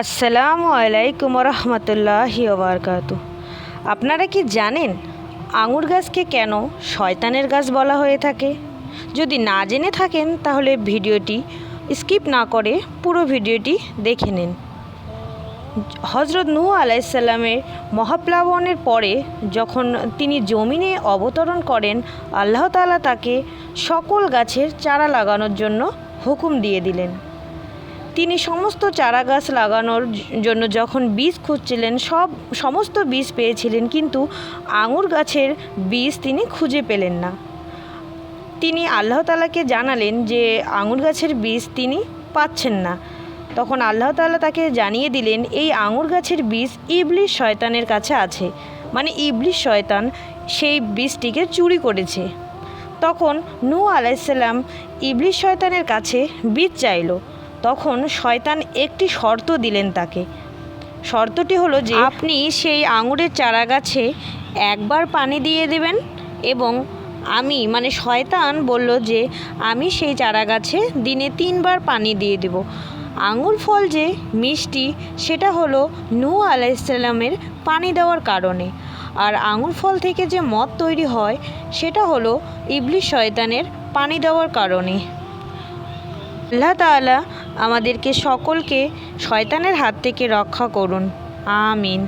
আসসালামু আলাইকুম রহমতুল্লাহি ওবরকাত। আপনারা কি জানেন আঙুর গাছকে কেন শয়তানের গাছ বলা হয়ে থাকে? যদি না জেনে থাকেন, তাহলে ভিডিওটি স্কিপ না করে পুরো ভিডিওটি দেখে নিন। হজরত নূহ আলাইসাল্লামের মহাপ্লাবনের পরে যখন তিনি জমিনে অবতরণ করেন, আল্লাহ তাআলা তাকে সকল গাছের চারা লাগানোর জন্য হুকুম দিয়ে দিলেন। তিনি সমস্ত চারা গাছ লাগানোর জন্য যখন বীজ খুঁজছিলেন, সব, সমস্ত বীজ পেয়েছিলেন, কিন্তু আঙুর গাছের বীজ তিনি খুঁজে পেলেন না। তিনি আল্লাহ তালাকে জানালেন যে, আঙুর গাছের বীজ তিনি পাচ্ছেন না। তখন আল্লাহ তাআলা তাকে জানিয়ে দিলেন, এই আঙুর গাছের বীজ ইবলিশ শয়তানের কাছে আছে। মানে ইবলিশ শয়তান সেই বীজটিকে চুরি করেছে। তখন নূ আলাইসাল্লাম ইবলিশ শয়তানের কাছে বীজ চাইলো। তখন শয়তান একটি শর্ত দিলেন তাকে। শর্তটি হলো যে, আপনি সেই আঙুরের চারা গাছে একবার পানি দিয়ে দেবেন এবং আমি মানে শয়তান বলল যে, আমি সেই চারা গাছে দিনে তিনবার পানি দিয়ে দেব। আঙুর ফল যে মিষ্টি, সেটা হলো নূ আলাইসাল্লামের পানি দেওয়ার কারণে। আর আঙুর ফল থেকে যে মদ তৈরি হয়, সেটা হলো ইবলিশ শয়তানের পানি দেওয়ার কারণে। আল্লাহ তাআলা আমাদেরকে সকলকে শয়তানের হাত থেকে রক্ষা করুন। আমিন।